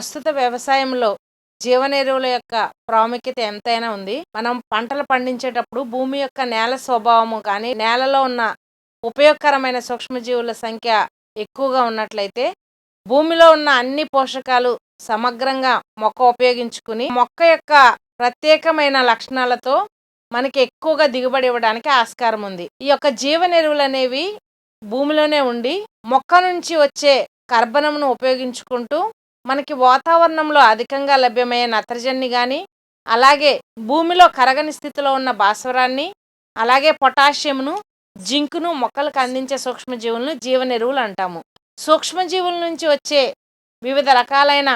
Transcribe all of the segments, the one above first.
ప్రస్తుత వ్యవసాయంలో జీవనెరువుల యొక్క ప్రాముఖ్యత ఎంతైనా ఉంది. మనం పంటలు పండించేటప్పుడు భూమి యొక్క నేల స్వభావము కానీ నేలలో ఉన్న ఉపయోగకరమైన సూక్ష్మజీవుల సంఖ్య ఎక్కువగా ఉన్నట్లయితే భూమిలో ఉన్న అన్ని పోషకాలు సమగ్రంగా మొక్క ఉపయోగించుకుని మొక్క యొక్క ప్రత్యేకమైన లక్షణాలతో మనకి ఎక్కువగా దిగుబడి ఇవ్వడానికి ఆస్కారం ఉంది. ఈ యొక్క జీవన ఎరువులు అనేవి భూమిలోనే ఉండి మొక్క నుంచి వచ్చే కర్బనమును ఉపయోగించుకుంటూ మనకి వాతావరణంలో అధికంగా లభ్యమయ్యే నత్రజన్ని కానీ అలాగే భూమిలో కరగని స్థితిలో ఉన్న భాస్వరాన్ని అలాగే పొటాషియంను జింకును మొక్కలకు అందించే సూక్ష్మజీవులను జీవన ఎరువులు అంటాము. సూక్ష్మజీవుల నుంచి వచ్చే వివిధ రకాలైన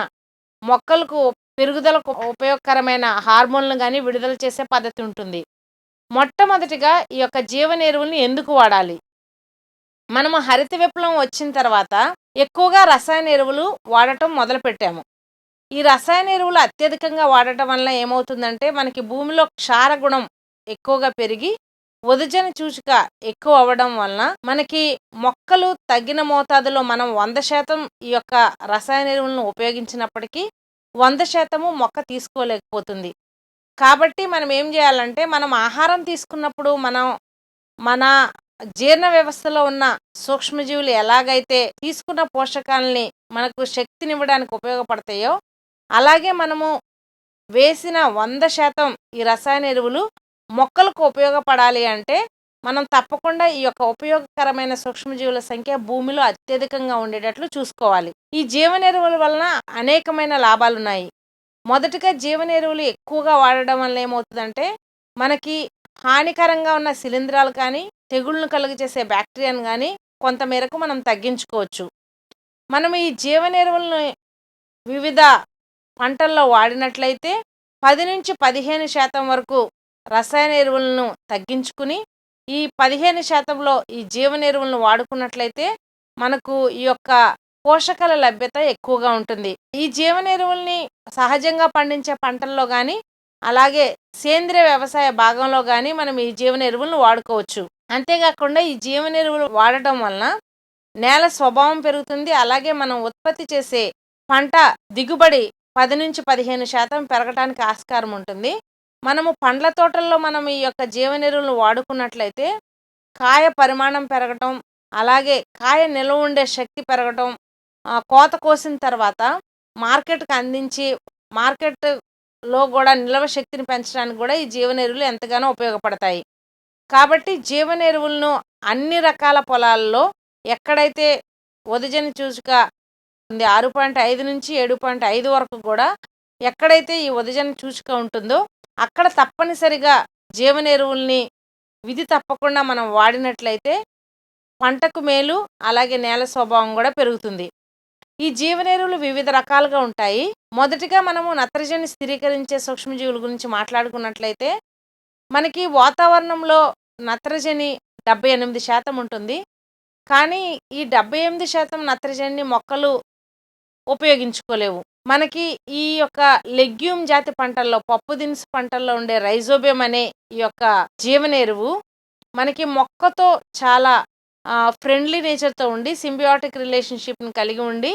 మొక్కలకు పెరుగుదలకు ఉపయోగకరమైన హార్మోన్లు కానీ విడుదల చేసే పద్ధతి ఉంటుంది. మొట్టమొదటిగా ఈ యొక్క జీవన ఎరువుల్ని ఎందుకు వాడాలి? మనము హరిత విప్లవం వచ్చిన తర్వాత ఎక్కువగా రసాయన ఎరువులు వాడటం మొదలుపెట్టాము ఈ రసాయన ఎరువులు అత్యధికంగా వాడటం వల్ల ఏమవుతుందంటే మనకి భూమిలో క్షార గుణం ఎక్కువగా పెరిగి వదజన చూచిక ఎక్కువ అవ్వడం వలన మనకి మొక్కలు తగిన మోతాదులో మనం వంద శాతం ఈ యొక్క రసాయన ఎరువులను ఉపయోగించినప్పటికీ వంద శాతము మొక్క తీసుకోలేకపోతుంది. కాబట్టి మనం ఏం చేయాలంటే మనం ఆహారం తీసుకున్నప్పుడు మనం మన జీర్ణ వ్యవస్థలో ఉన్న సూక్ష్మజీవులు ఎలాగైతే తీసుకున్న పోషకాలని మనకు శక్తినివ్వడానికి ఉపయోగపడతాయో అలాగే మనము వేసిన వంద శాతం ఈ రసాయన ఎరువులు మొక్కలకు ఉపయోగపడాలి అంటే మనం తప్పకుండా ఈ యొక్క ఉపయోగకరమైన సూక్ష్మజీవుల సంఖ్య భూమిలో అత్యధికంగా ఉండేటట్లు చూసుకోవాలి. ఈ జీవన ఎరువుల వలన అనేకమైన లాభాలు ఉన్నాయి మొదటగా జీవన ఎరువులు ఎక్కువగా వాడడం వల్ల ఏమవుతుందంటే మనకి హానికరంగా ఉన్న శిలీంధ్రాలు కానీ తెగుళ్ళను కలుగజేసే బ్యాక్టీరియాను కానీ కొంతమేరకు మనం తగ్గించుకోవచ్చు. మనం ఈ జీవనెరువులను వివిధ పంటల్లో వాడినట్లయితే పది నుంచి పదిహేను శాతం వరకు రసాయన ఎరువులను తగ్గించుకుని ఈ పదిహేను శాతంలో ఈ జీవన ఎరువులను వాడుకున్నట్లయితే మనకు ఈ యొక్క పోషకాల లభ్యత ఎక్కువగా ఉంటుంది. ఈ జీవన ఎరువుల్ని సహజంగా పండించే పంటల్లో కానీ అలాగే సేంద్రియ వ్యవసాయ భాగంలో కానీ మనం ఈ జీవన ఎరువులను వాడుకోవచ్చు. అంతేకాకుండా ఈ జీవన ఎరువులు వాడటం వలన నేల స్వభావం పెరుగుతుంది. అలాగే మనం ఉత్పత్తి చేసే పంట దిగుబడి పది నుంచి పదిహేను శాతం పెరగటానికి ఆస్కారం ఉంటుంది. మనము పండ్ల తోటల్లో మనం ఈ యొక్క జీవన ఎరువులను వాడుకున్నట్లయితే కాయ పరిమాణం పెరగటం అలాగే కాయ నిల్వ ఉండే శక్తి పెరగటం కోత కోసిన తర్వాత మార్కెట్కి అందించి మార్కెట్ లో కూడా నిల్వ శక్తిని పెంచడానికి కూడా ఈ జీవన ఎరువులు ఎంతగానో ఉపయోగపడతాయి. కాబట్టి జీవన ఎరువులను అన్ని రకాల పొలాల్లో ఎక్కడైతే ఉదజని చూసుక ఉంది ఆరు పాయింట్ ఐదు నుంచి ఏడు పాయింట్ ఐదు వరకు కూడా ఎక్కడైతే ఈ ఉదజన చూసుక ఉంటుందో అక్కడ తప్పనిసరిగా జీవన ఎరువుల్ని విధి తప్పకుండా మనం వాడినట్లయితే పంటకు మేలు అలాగే నేల స్వభావం కూడా పెరుగుతుంది. ఈ జీవనెరువులు వివిధ రకాలుగా ఉంటాయి. మొదటిగా మనము నత్రజని స్థిరీకరించే సూక్ష్మజీవుల గురించి మాట్లాడుకున్నట్లయితే మనకి వాతావరణంలో నత్రజని డెబ్బై ఎనిమిది శాతం ఉంటుంది. కానీ ఈ డెబ్బై ఎనిమిది శాతం నత్రజనిని మొక్కలు ఉపయోగించుకోలేవు. మనకి ఈ యొక్క లెగ్యూమ్ జాతి పంటల్లో పప్పు దినుసు పంటల్లో ఉండే రైజోబియం అనే ఈ యొక్క జీవనేరువు మనకి మొక్కతో చాలా ఫ్రెండ్లీ నేచర్తో ఉండి సింబియాటిక్ రిలేషన్షిప్ని కలిగి ఉండి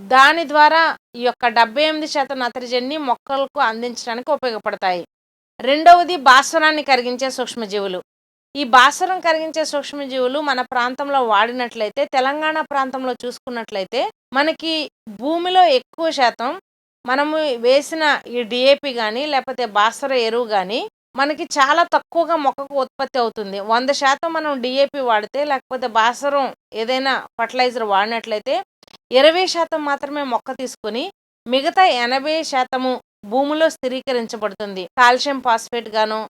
దాని ద్వారా ఈ యొక్క డెబ్బై ఎనిమిది శాతం నత్రజనిని మొక్కలకు అందించడానికి ఉపయోగపడతాయి. రెండవది భాస్వరాన్ని కరిగించే సూక్ష్మజీవులు. ఈ భాస్వరం కరిగించే సూక్ష్మజీవులు మన ప్రాంతంలో వాడినట్లయితే తెలంగాణ ప్రాంతంలో చూసుకున్నట్లయితే మనకి భూమిలో ఎక్కువ శాతం మనము వేసిన ఈ డిఏపి కానీ లేకపోతే భాస్వర ఎరువు కానీ మనకి చాలా తక్కువగా మొక్కకు ఉత్పత్తి అవుతుంది. వంద శాతం మనం డిఏపి వాడితే లేకపోతే భాస్వరం ఏదైనా ఫర్టిలైజర్ వాడినట్లయితే ఇరవై శాతం మాత్రమే మొక్క తీసుకుని మిగతా ఎనభై శాతము భూమిలో స్థిరీకరించబడుతుంది. కాల్షియం ఫాస్ఫేట్ గాను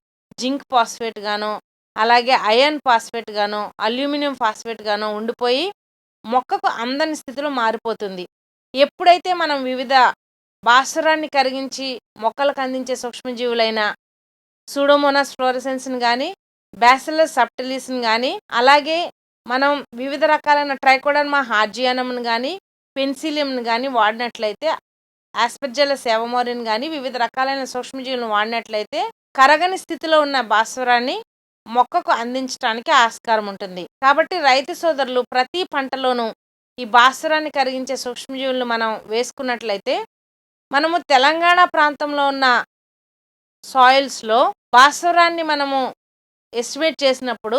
జింక్ ఫాస్ఫేట్ గాను అలాగే అయర్న్ ఫాస్ఫేట్ గాను అల్యూమినియం ఫాస్ఫేట్ గాను ఉండిపోయి మొక్కకు అందని స్థితిలో మారిపోతుంది. ఎప్పుడైతే మనం వివిధ భాస్వరాన్ని కరిగించి మొక్కలకు అందించే సూక్ష్మజీవులైన సూడోమోనాస్ ఫ్లోరసెన్స్ని కానీ బ్యాసిలస్ సప్టిలిస్ని కానీ అలాగే మనం వివిధ రకాలైన ట్రైకోడర్మా హార్జియానమ్ని కానీ పెన్సిలియంని కానీ వాడినట్లయితే ఆస్పర్జల సేవమోరిని కానీ వివిధ రకాలైన సూక్ష్మజీవులను వాడినట్లయితే కరగని స్థితిలో ఉన్న భాస్వరాన్ని మొక్కకు అందించడానికి ఆస్కారం ఉంటుంది. కాబట్టి రైతు సోదరులు ప్రతి పంటలోనూ ఈ భాస్వరాన్ని కరిగించే సూక్ష్మజీవులను మనం వేసుకున్నట్లయితే మనము తెలంగాణ ప్రాంతంలో ఉన్న సాయిల్స్‌లో భాస్వరాన్ని మనము ఎస్టిమేట్ చేసినప్పుడు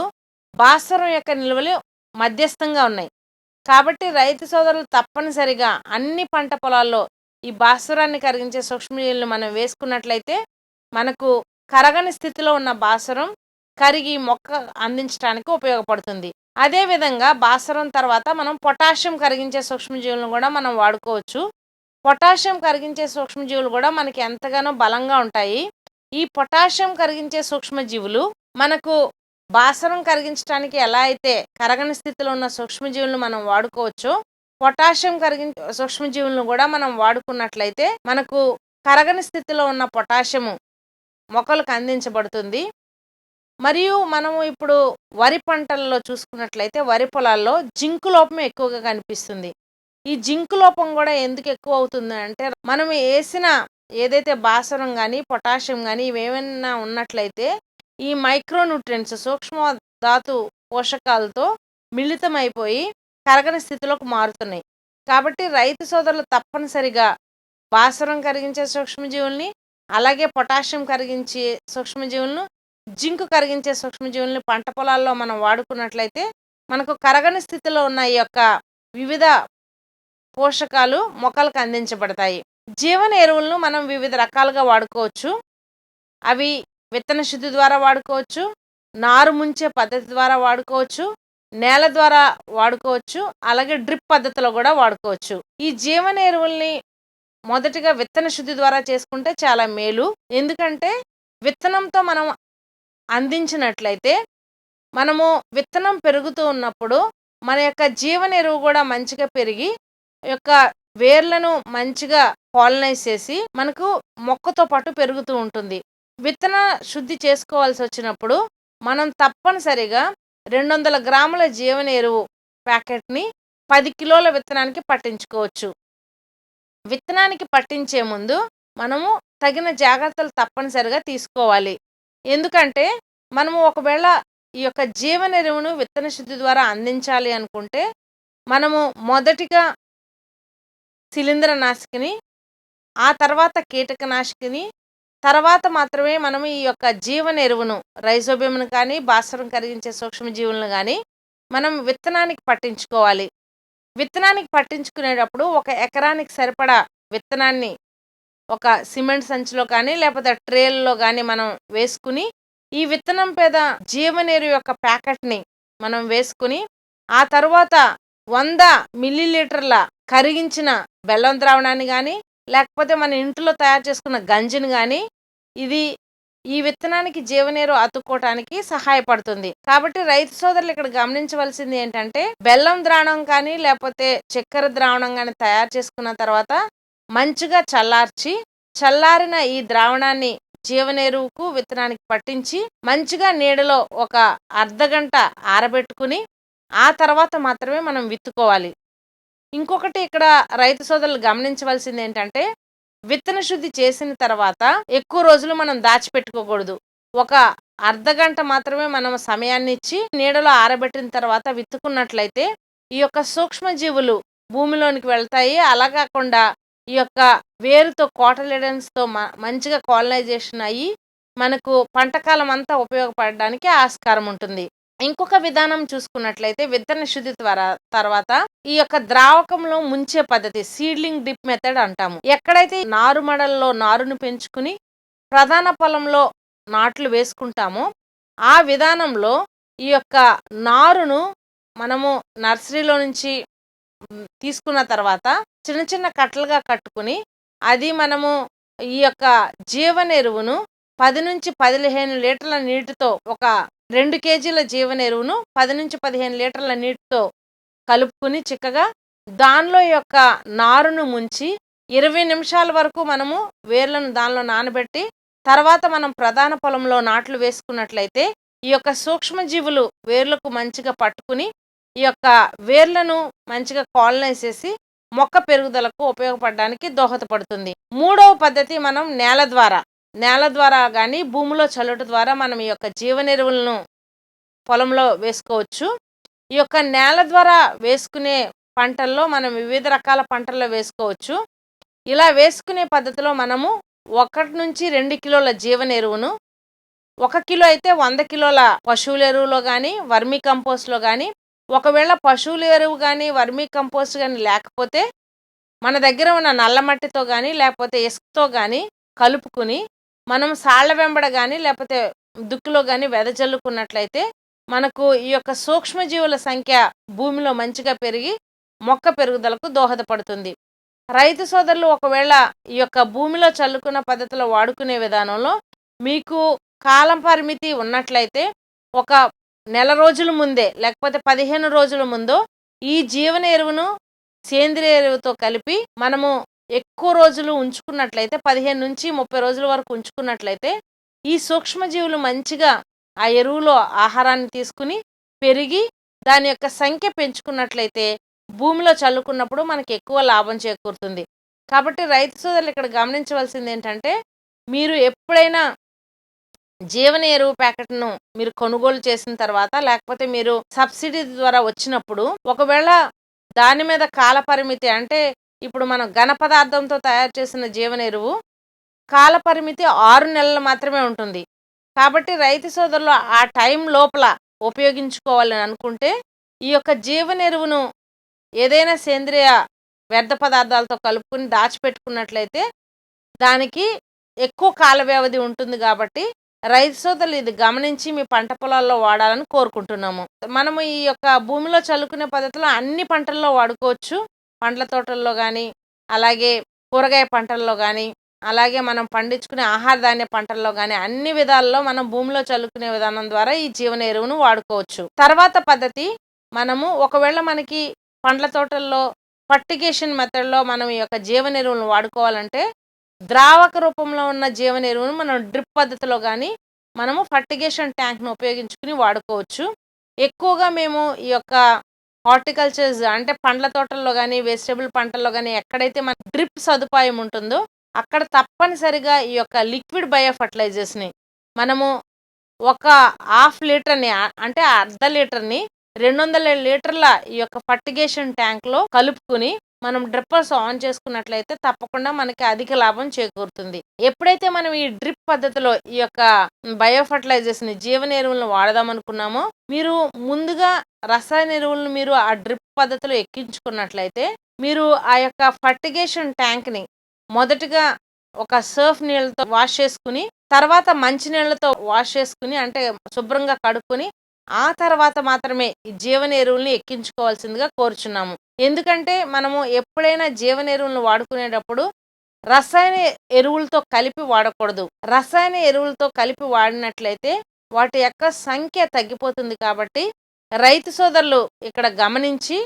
భాస్వరం యొక్క నిల్వలు మధ్యస్థంగా ఉన్నాయి. కాబట్టి రైతు సోదరులు తప్పనిసరిగా అన్ని పంట పొలాల్లో ఈ భాస్వరాన్ని కరిగించే సూక్ష్మజీవులను మనం వేసుకున్నట్లయితే మనకు కరగని స్థితిలో ఉన్న భాస్వరం కరిగి మొక్క అందించడానికి ఉపయోగపడుతుంది. అదే విధంగా భాస్వరం తర్వాత మనం పొటాషియం కరిగించే సూక్ష్మజీవులను కూడా మనం వాడుకోవచ్చు. పొటాషియం కరిగించే సూక్ష్మజీవులు కూడా మనకి ఎంతగానో బలంగా ఉంటాయి. ఈ పొటాషియం కరిగించే సూక్ష్మజీవులు మనకు బాసరం కరిగించడానికి ఎలా అయితే కరగని స్థితిలో ఉన్న సూక్ష్మజీవులను మనం వాడుకోవచ్చో పొటాషియం కరిగించే సూక్ష్మజీవులను కూడా మనం వాడుకున్నట్లయితే మనకు కరగని స్థితిలో ఉన్న పొటాషియము మొక్కలకు అందించబడుతుంది. మరియు మనము ఇప్పుడు వరి పంటల్లో చూసుకున్నట్లయితే వరి పొలాల్లో జింకు లోపం ఎక్కువగా కనిపిస్తుంది. ఈ జింకు లోపం కూడా ఎందుకు ఎక్కువ అవుతుంది అంటే మనం వేసిన ఏదైతే భాస్వరం కానీ పొటాషియం కానీ ఇవేమైనా ఉన్నట్లయితే ఈ మైక్రో న్యూట్రియంట్స్ సూక్ష్మ ధాతు పోషకాలతో మిళితమైపోయి కరగని స్థితిలోకి మారుతున్నాయి. కాబట్టి రైతు సోదరులు తప్పనిసరిగా భాస్వరం కరిగించే సూక్ష్మజీవుల్ని, అలాగే పొటాషియం కరిగించే సూక్ష్మజీవులను, జింక్ కరిగించే సూక్ష్మజీవుల్ని పంట పొలాల్లో మనం వాడుకున్నట్లయితే మనకు కరగని స్థితిలో ఉన్న ఈ యొక్క వివిధ పోషకాలు మొక్కలకు అందించబడతాయి. జీవన ఎరువులను మనం వివిధ రకాలుగా వాడుకోవచ్చు. అవి విత్తన శుద్ధి ద్వారా వాడుకోవచ్చు. నారు ముంచే పద్ధతి ద్వారా వాడుకోవచ్చు. నేల ద్వారా వాడుకోవచ్చు. అలాగే డ్రిప్ పద్ధతిలో కూడా వాడుకోవచ్చు. ఈ జీవన ఎరువుల్ని మొదటిగా విత్తన శుద్ధి ద్వారా చేసుకుంటే చాలా మేలు. ఎందుకంటే విత్తనంతో మనం అందించినట్లయితే మనము విత్తనం పెరుగుతూ ఉన్నప్పుడు మన యొక్క జీవన ఎరువు కూడా మంచిగా పెరిగి యొక్క వేర్లను మంచిగా పాలనైజ్ చేసి మనకు మొక్కతో పాటు పెరుగుతూ ఉంటుంది. విత్తన శుద్ధి చేసుకోవాల్సి వచ్చినప్పుడు మనం తప్పనిసరిగా 200 గ్రాముల జీవన ఎరువు ప్యాకెట్‌ని పది కిలోల విత్తనానికి పట్టించుకోవచ్చు. విత్తనానికి పట్టించే ముందు మనము తగిన జాగ్రత్తలు తప్పనిసరిగా తీసుకోవాలి. ఎందుకంటే మనము ఒకవేళ ఈ యొక్క జీవన ఎరువును విత్తన శుద్ధి ద్వారా అందించాలి అనుకుంటే మనము మొదటిగా శిలీంద్రనాశికిని, ఆ తర్వాత కీటకనాశికిని, తర్వాత మాత్రమే మనం ఈ యొక్క జీవన ఎరువును రైజోబియంను కానీ, భాస్వరం కరిగించే సూక్ష్మజీవులను కానీ మనం విత్తనానికి పట్టించుకోవాలి. విత్తనానికి పట్టించుకునేటప్పుడు ఒక ఎకరానికి సరిపడా విత్తనాన్ని ఒక సిమెంట్ సంచిలో కానీ, లేకపోతే ట్రేల్లో కానీ మనం వేసుకుని, ఈ విత్తనం పేద జీవనేరు యొక్క ప్యాకెట్‌ని మనం వేసుకొని, ఆ తర్వాత వంద మిల్లీలీటర్ల కరిగించిన బెల్లం ద్రావణాన్ని కానీ లేకపోతే మన ఇంట్లో తయారు చేసుకున్న గంజిని కానీ ఇది ఈ విత్తనానికి జీవనీరు అతుక్కోవటానికి సహాయపడుతుంది. కాబట్టి రైతు సోదరులు ఇక్కడ గమనించవలసింది ఏంటంటే బెల్లం ద్రావణం కానీ, లేకపోతే చక్కెర ద్రావణం కానీ తయారు చేసుకున్న తర్వాత మంచిగా చల్లార్చి, చల్లారిన ఈ ద్రావణాన్ని జీవనేరువుకు విత్తనానికి పట్టించి మంచిగా నీడలో ఒక అర్ధగంట ఆరబెట్టుకుని, ఆ తర్వాత మాత్రమే మనం విత్తుకోవాలి. ఇంకొకటి ఇక్కడ రైతు సోదరులు గమనించవలసింది ఏంటంటే విత్తన శుద్ధి చేసిన తర్వాత ఎక్కువ రోజులు మనం దాచిపెట్టుకోకూడదు. ఒక అర్ధగంట మాత్రమే మనం సమయాన్ని ఇచ్చి నీడలో ఆరబెట్టిన తర్వాత విత్తుకున్నట్లయితే ఈ యొక్క సూక్ష్మజీవులు భూమిలోనికి వెళ్తాయి. అలా కాకుండా ఈ యొక్క వేరుతో కోటలిడెన్స్‌తో మ మంచిగా కాలనైజేషన్ అయ్యి మనకు పంటకాలం అంతా ఉపయోగపడడానికి ఆస్కారం ఉంటుంది. ఇంకొక విధానం చూసుకున్నట్లయితే విత్తన శుద్ధి ద్వారా తర్వాత ఈ యొక్క ద్రావకంలో ముంచే పద్ధతి సీడ్లింగ్ డిప్ మెథడ్ అంటాము. ఎక్కడైతే నారుమడల్లో నారును పెంచుకుని ప్రధాన పొలంలో నాట్లు వేసుకుంటామో ఆ విధానంలో ఈ యొక్క నారును మనము నర్సరీలో నుంచి తీసుకున్న తర్వాత చిన్న చిన్న కట్టలుగా కట్టుకుని అది మనము ఈ యొక్క జీవన ఎరువును 10-15 లీటర్ల నీటితో ఒక రెండు కేజీల జీవన ఎరువును 10-15 లీటర్ల నీటితో కలుపుకుని చిక్కగా దానిలో యొక్క నారును ముంచి 20 నిమిషాల వరకు మనము వేర్లను దానిలో నానబెట్టి తర్వాత మనం ప్రధాన పొలంలో నాట్లు వేసుకున్నట్లయితే ఈ యొక్క సూక్ష్మజీవులు వేర్లకు మంచిగా పట్టుకుని ఈ యొక్క వేర్లను మంచిగా కాలనైసేసి మొక్క పెరుగుదలకు ఉపయోగపడడానికి దోహదపడుతుంది. మూడవ పద్ధతి మనం నేల ద్వారా నేల ద్వారా కానీ భూమిలో చల్లుట ద్వారా మనం ఈ యొక్క జీవ ఎరువులను పొలంలో వేసుకోవచ్చు. ఈ యొక్క నేల ద్వారా వేసుకునే పంటల్లో మనం వివిధ రకాల పంటల్లో వేసుకోవచ్చు. ఇలా వేసుకునే పద్ధతిలో మనము ఒకటి నుంచి రెండు కిలోల జీవన ఎరువును ఒక కిలో అయితే వంద కిలోల పశువుల ఎరువులో కానీ వర్మీ కంపోస్ట్లో కానీ ఒకవేళ పశువుల ఎరువు కానీ వర్మీ కంపోస్ట్ కానీ లేకపోతే మన దగ్గర ఉన్న నల్ల మట్టితో కానీ లేకపోతే ఇసుకతో కానీ కలుపుకుని మనం సాళ్ళ వెంబడ కానీ లేకపోతే దుక్కులో కానీ వెదజల్లుకున్నట్లయితే మనకు ఈ యొక్క సూక్ష్మజీవుల సంఖ్య భూమిలో మంచిగా పెరిగి మొక్క పెరుగుదలకు దోహదపడుతుంది. రైతు సోదరులు ఒకవేళ ఈ యొక్క భూమిలో చల్లుకున్న పద్ధతిలో వాడుకునే విధానంలో మీకు కాలం పరిమితి ఉన్నట్లయితే ఒక నెల రోజుల ముందే లేకపోతే పదిహేను రోజుల ముందు ఈ జీవన ఎరువును సేంద్రియ ఎరువుతో కలిపి మనము ఎక్కువ రోజులు ఉంచుకున్నట్లయితే పదిహేను నుంచి ముప్పై రోజుల వరకు ఉంచుకున్నట్లయితే ఈ సూక్ష్మజీవులు మంచిగా ఆ ఎరువులో ఆహారాన్ని తీసుకుని పెరిగి దాని యొక్క సంఖ్య పెంచుకున్నట్లయితే భూమిలో చల్లుకున్నప్పుడు మనకి ఎక్కువ లాభం చేకూరుతుంది. కాబట్టి రైతు సోదరులు ఇక్కడ గమనించవలసింది ఏంటంటే మీరు ఎప్పుడైనా జీవన ఎరువు ప్యాకెట్ను మీరు కొనుగోలు చేసిన తర్వాత లేకపోతే మీరు సబ్సిడీ ద్వారా వచ్చినప్పుడు ఒకవేళ దాని మీద కాల పరిమితి అంటే ఇప్పుడు మనం ఘన పదార్థంతో తయారు చేసిన జీవన ఎరువు కాల పరిమితి ఆరు నెలలు మాత్రమే ఉంటుంది. కాబట్టి రైతు సోదరులు ఆ టైం లోపల ఉపయోగించుకోవాలని అనుకుంటే ఈ యొక్క జీవన ఎరువును ఏదైనా సేంద్రియ వ్యర్థ పదార్థాలతో కలుపుకుని దాచిపెట్టుకున్నట్లయితే దానికి ఎక్కువ కాల వ్యవధి ఉంటుంది కాబట్టి రైతు సోదరులు ఇది గమనించి మీ పంట పొలాల్లో వాడాలని కోరుకుంటున్నాము. మనము ఈ యొక్క భూమిలో చల్లుకునే పద్ధతిలో అన్ని పంటల్లో వాడుకోవచ్చు. పండ్ల తోటల్లో కానీ అలాగే కూరగాయ పంటల్లో కానీ అలాగే మనం పండించుకునే ఆహార ధాన్య పంటల్లో కానీ అన్ని విధాల్లో మనం భూమిలో చల్లుకునే విధానం ద్వారా ఈ జీవన ఎరువును వాడుకోవచ్చు. తర్వాత పద్ధతి మనము ఒకవేళ మనకి పండ్ల తోటల్లో ఫర్టిగేషన్ మెథడ్లో మనం ఈ యొక్క జీవన ఎరువులను వాడుకోవాలంటే ద్రావక రూపంలో ఉన్న జీవన ఎరువును మనం డ్రిప్ పద్ధతిలో కానీ మనము ఫర్టిగేషన్ ట్యాంక్ను ఉపయోగించుకుని వాడుకోవచ్చు. ఎక్కువగా మేము ఈ యొక్క హార్టికల్చర్స్ అంటే పండ్ల తోటల్లో కానీ వెజిటబుల్ పంటల్లో కానీ ఎక్కడైతే మన డ్రిప్ సదుపాయం ఉంటుందో అక్కడ తప్పనిసరిగా ఈ యొక్క లిక్విడ్ బయో ఫర్టిలైజర్స్ని మనము ఒక హాఫ్ లీటర్ని అంటే అర్ధ లీటర్ని రెండు వందల లీటర్ల ఈ యొక్క ఫర్టిగేషన్ ట్యాంక్లో కలుపుకుని మనం డ్రిప్పర్స్ ఆన్ చేసుకున్నట్లయితే తప్పకుండా మనకి అధిక లాభం చేకూరుతుంది. ఎప్పుడైతే మనం ఈ డ్రిప్ పద్ధతిలో ఈ యొక్క బయో ఫర్టిలైజర్స్ని జీవన ఎరువులను వాడదాం అనుకున్నామో మీరు ముందుగా రసాయన ఎరువులను మీరు ఆ డ్రిప్ పద్ధతిలో ఎక్కించుకున్నట్లయితే మీరు ఆ యొక్క ఫర్టిగేషన్ ట్యాంక్ని మొదటగా ఒక సర్ఫ్ నీళ్ళతో వాష్ చేసుకుని తర్వాత మంచి నీళ్ళతో వాష్ చేసుకుని అంటే శుభ్రంగా కడుక్కొని ఆ తర్వాత మాత్రమే ఈ జీవన ఎరువుల్ని ఎక్కించుకోవాల్సిందిగా కోరుచున్నాము. ఎందుకంటే మనము ఎప్పుడైనా జీవన ఎరువులను వాడుకునేటప్పుడు రసాయన ఎరువులతో కలిపి వాడకూడదు. రసాయన ఎరువులతో కలిపి వాడినట్లయితే వాటి యొక్క సంఖ్య తగ్గిపోతుంది కాబట్టి రైతు సోదరులు ఇక్కడ గమనించి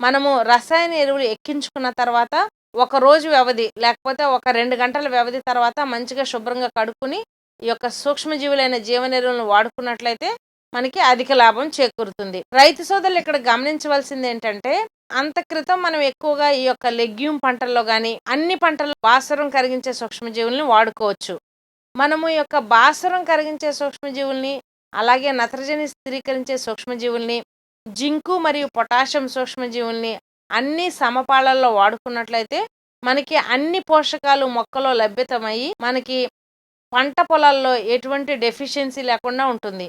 మనము రసాయన ఎరువులు ఎక్కించుకున్న తర్వాత ఒక రోజు వ్యవధి లేకపోతే ఒక రెండు గంటల వ్యవధి తర్వాత మంచిగా శుభ్రంగా కడుక్కుని ఈ యొక్క సూక్ష్మజీవులైన జీవనెరువులను వాడుకున్నట్లయితే మనకి అధిక లాభం చేకూరుతుంది. రైతు సోదరులు ఇక్కడ గమనించవలసింది ఏంటంటే అంత క్రితం మనం ఎక్కువగా ఈ యొక్క లెగ్యూమ్ పంటల్లో కానీ అన్ని పంటల్లో బాసరం కరిగించే సూక్ష్మజీవుల్ని వాడుకోవచ్చు. మనము ఈ యొక్క బాసరం కరిగించే సూక్ష్మజీవుల్ని అలాగే నత్రజని స్థిరీకరించే సూక్ష్మజీవుల్ని జింకు మరియు పొటాషియం సూక్ష్మజీవుల్ని అన్ని సమపాళల్లో వాడుకున్నట్లయితే మనకి అన్ని పోషకాలు మొక్కలో లభ్యతమయ్యి మనకి పంట పొలాల్లో ఎటువంటి డెఫిషియన్సీ లేకుండా ఉంటుంది.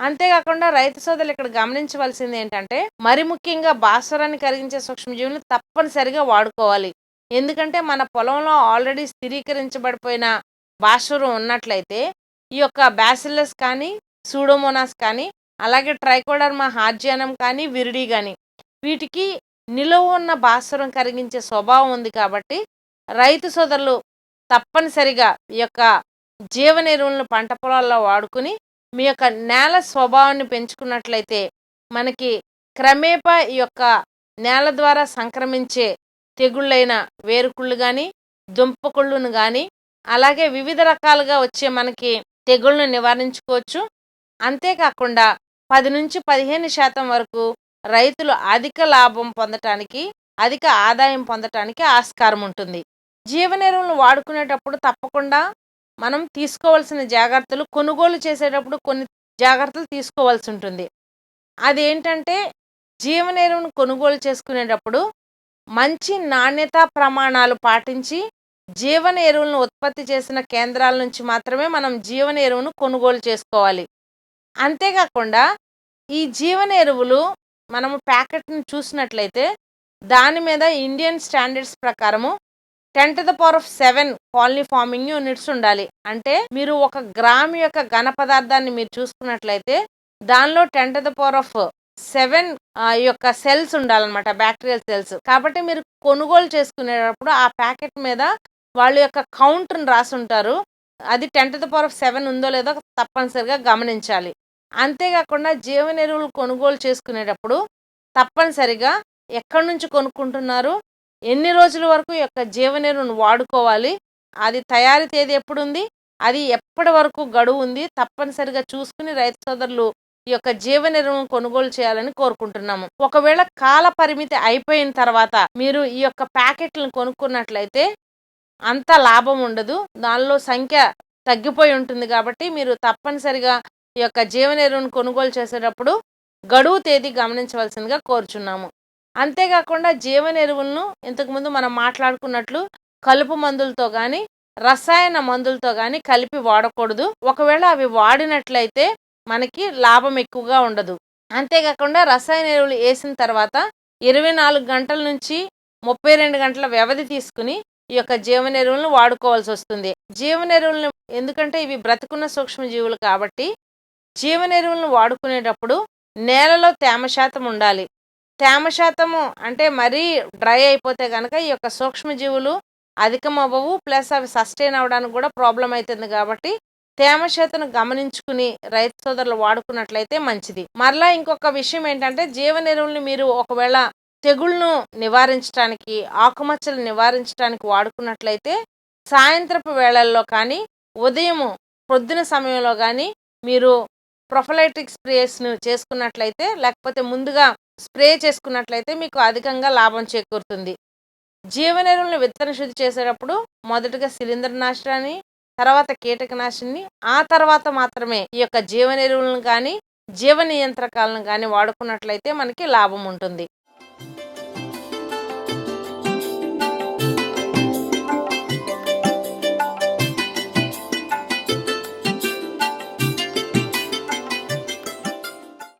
అంతేకాకుండా రైతు సోదరులు ఇక్కడ గమనించవలసింది ఏంటంటే మరి ముఖ్యంగా భాస్వరాన్ని కరిగించే సూక్ష్మజీవులు తప్పనిసరిగా వాడుకోవాలి. ఎందుకంటే మన పొలంలో ఆల్రెడీ స్థిరీకరించబడిపోయిన భాస్వరం ఉన్నట్లయితే ఈ యొక్క బ్యాసిల్లస్ కానీ సూడోమోనాస్ కానీ అలాగే ట్రైకోడర్మా హార్జియానం కానీ విరిడి కానీ వీటికి నిలువ ఉన్న భాస్వరం కరిగించే స్వభావం ఉంది కాబట్టి రైతు సోదరులు తప్పనిసరిగా ఈ యొక్క జీవన ఎరువులను పంట పొలాల్లో వాడుకుని మీ యొక్క నేల స్వభావాన్ని పెంచుకున్నట్లయితే మనకి క్రమేపా ఈ యొక్క నేల ద్వారా సంక్రమించే తెగుళ్ళైన వేరుకుళ్ళు కానీ దుంపకుళ్ళును కానీ అలాగే వివిధ రకాలుగా వచ్చే మనకి తెగుళ్ళను నివారించుకోవచ్చు. అంతేకాకుండా పది నుంచి పదిహేను శాతం వరకు రైతులు అధిక లాభం పొందటానికి అధిక ఆదాయం పొందటానికి ఆస్కారం ఉంటుంది. జీవనెరువులను వాడుకునేటప్పుడు తప్పకుండా మనం తీసుకోవాల్సిన జాగ్రత్తలు కొనుగోలు చేసేటప్పుడు కొన్ని జాగ్రత్తలు తీసుకోవాల్సి ఉంటుంది. అదేంటంటే జీవన ఎరువును కొనుగోలు చేసుకునేటప్పుడు మంచి నాణ్యత ప్రమాణాలు పాటించి జీవన ఎరువులను ఉత్పత్తి చేసిన కేంద్రాల నుంచి మాత్రమే మనం జీవన ఎరువును కొనుగోలు చేసుకోవాలి. అంతేకాకుండా ఈ జీవన ఎరువులు మనము ప్యాకెట్ని చూసినట్లయితే దాని మీద ఇండియన్ స్టాండర్డ్స్ ప్రకారము ten to the power of seven colony forming units ఉండాలి. అంటే మీరు ఒక గ్రామ్ యొక్క ఘన పదార్థాన్ని మీరు చూసుకున్నట్లయితే దానిలో ten to the power of seven యొక్క సెల్స్ ఉండాలన్నమాట బ్యాక్టీరియల్ సెల్స్. కాబట్టి మీరు కొనుగోలు చేసుకునేటప్పుడు ఆ ప్యాకెట్ మీద వాళ్ళ యొక్క కౌంట్ని రాసి ఉంటారు అది ten to the power of seven ఉందో లేదో తప్పనిసరిగా గమనించాలి. అంతేకాకుండా జీవన ఎరువులు కొనుగోలు చేసుకునేటప్పుడు తప్పనిసరిగా ఎక్కడి నుంచి కొనుక్కుంటున్నారు ఎన్ని రోజుల వరకు ఈ యొక్క జీవన ఎరువును వాడుకోవాలి అది తయారీ తేదీ ఎప్పుడుంది అది ఎప్పటి వరకు గడువు ఉంది తప్పనిసరిగా చూసుకుని రైతు సోదరులు ఈ యొక్క జీవన ఎరువును కొనుగోలు చేయాలని కోరుకుంటున్నాము. ఒకవేళ కాల పరిమితి అయిపోయిన తర్వాత మీరు ఈ యొక్క ప్యాకెట్లను కొనుక్కున్నట్లయితే అంత లాభం ఉండదు దానిలో సంఖ్య తగ్గిపోయి ఉంటుంది కాబట్టి మీరు తప్పనిసరిగా ఈ యొక్క జీవన ఎరువును కొనుగోలు చేసేటప్పుడు గడువు తేదీ గమనించవలసిందిగా కోరుచున్నాము. అంతేకాకుండా జీవన ఎరువులను ఇంతకుముందు మనం మాట్లాడుకున్నట్లు కలుపు మందులతో కానీ రసాయన మందులతో కానీ కలిపి వాడకూడదు. ఒకవేళ అవి వాడినట్లయితే మనకి లాభం ఎక్కువగా ఉండదు. అంతేకాకుండా రసాయన ఎరువులు వేసిన తర్వాత ఇరవై నాలుగు గంటల నుంచి ముప్పై రెండు గంటల వ్యవధి తీసుకుని ఈ యొక్క జీవన ఎరువులను వాడుకోవాల్సి వస్తుంది. జీవన ఎరువులను ఎందుకంటే ఇవి బ్రతుకున్న సూక్ష్మజీవులు కాబట్టి జీవన ఎరువులను వాడుకునేటప్పుడు నేలలో తేమ శాతం ఉండాలి. తేమ శాతము అంటే మరీ డ్రై అయిపోతే కనుక ఈ యొక్క సూక్ష్మజీవులు అధికం అవ్వవు ప్లస్ అవి సస్టైన్ అవ్వడానికి కూడా ప్రాబ్లం అవుతుంది కాబట్టి తేమ శాతను గమనించుకుని రైతు సోదరులు వాడుకున్నట్లయితే మంచిది. మరలా ఇంకొక విషయం ఏంటంటే జీవన ఎరువుల్ని మీరు ఒకవేళ తెగుళ్ళను నివారించడానికి ఆకుమచ్చలు నివారించడానికి వాడుకున్నట్లయితే సాయంత్రపు వేళల్లో కానీ ఉదయం పొద్దున సమయంలో కానీ మీరు ప్రొఫలైటిక్ స్ప్రేస్ను చేసుకున్నట్లయితే లేకపోతే ముందుగా స్ప్రే చేసుకున్నట్లయితే మీకు అధికంగా లాభం చేకూరుతుంది. జీవన ఎరువులను విత్తన శుద్ధి చేసేటప్పుడు మొదటగా శిలీంద్ర నాశనాన్ని తర్వాత కీటకనాశిని ఆ తర్వాత మాత్రమే ఈ యొక్క జీవన ఎరువులను కానీ జీవ నియంత్రకాలను కానీ వాడుకున్నట్లయితే మనకి లాభం ఉంటుంది.